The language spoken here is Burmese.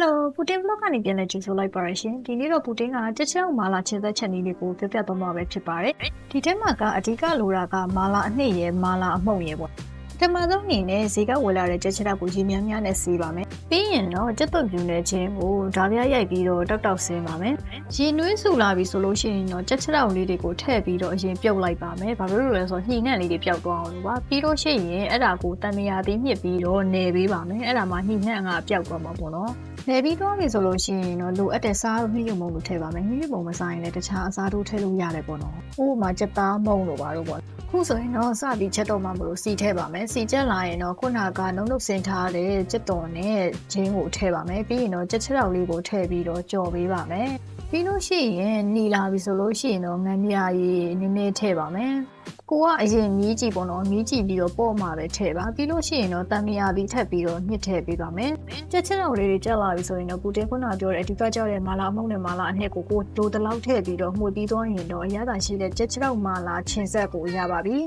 Hello ပူတင် vlog ကနေပြန်လည်ကြိုဆိုလိုက်ပါရရှင်ဒီနေ့တော့ပူတင်ကချက်ချောက်မာလာချင်းသက်ချက်နည်းလေးကိုပြပြသွားမှာပဲဖြစ်ပါတယ်ဒီထဲမှာကအဓိကလိုတာကမာလာအနှစ်ရယ်မာလာအမှုန့်ရယ်ပေါ့ပထမဆုံးအနေနဲ့ဈေကဝယ်လာတဲ့ချက်ချောက်ကိုရေများများနဲ့စီးပါမယ်ပြီးရင်တော့ချက်သွပ်ပြူနဲ့ချင်းကိုဓာပြရိုက်ပြီးတော့တောက်တောက်ဆင်းပါမယ်ရေနွေးဆူလာပြီဆိုလို့ရှိရင်တော့ချက်ချောက်လေးတွေကိုထည့်ပြီးတော့အရင်ပြုတ်လိုက်ပါမယ်ဘာလို့လဲဆိုတော့ညှိနှံ့လေးတွေပျောက်သွားအောင်လို့ပါပြီးလို့ရှိရင်အဲ့ဒါကိုတန်မယာသေးမြစ်ပြီးတော့နယ်ပေးပါမယ်အဲ့ဒါမှညှိနှံ့ကပျောက်သွားမှာပေါ့နော်။ နယ်ပြီးသွားပြီဆိုလို့ရှိရင်တော့လိုအပ်တဲ့စားလို့နှိမ့်ရုံမုံလို့ထည့်ပါမယ်။နှိမ့်ရုံမုံမစားရင်လည်းတခြားအစားတို့ထည့်လို့ရတယ်ပေါ့နော်။ဥပမာချက်သားမုံလို့ပါတော့ပေါ့။ခုဆိုရင်တော့စပြီးချက်တော့မှမလို့စီထည့်ပါမယ်။စီချက်လာရင်တော့ခုနကနှုံနှုတ်စင်ထားတဲ့ချက်တော်နဲ့ဂျင်းကိုထည့်ပါမယ်။ပြီးရင်တော့ချက်ချက်တော်လေးကိုထည့်ပြီးတော့ကြော်ပေးပါမယ်။ပြီးလို့ရှိရင်หนีလာပြီဆိုလို့ရှိရင်တော့ငံမြာရည်နည်းနည်းထည့်ပါမယ်။ ကိုကအရင်မြည်ကြည့်ပေါ့နော်မြည်ကြည့်ပြီးတော့ပေါ့မှာပဲထည့်ပါပြီးလို့ရှိရင်တော့တန်မြာပြီးထပ်ပြီးတော့ညှစ်ထည့်ပေးပါမယ်ကြက်ချင်းတော်လေးတွေကြက်လာပြီဆိုရင်တော့ပူတင်ခုနကပြောတဲ့အဓိကကြောက်တဲ့မာလာအမုန့်နဲ့မာလာအနှစ်ကိုကိုဒိုတလောက်ထည့်ပြီးတော့မှုတ်ပြီးသွားရင်တော့အရသာရှိတဲ့ကြက်ချင်းတော်မာလာချင်းဆက်ကိုရပါပြီ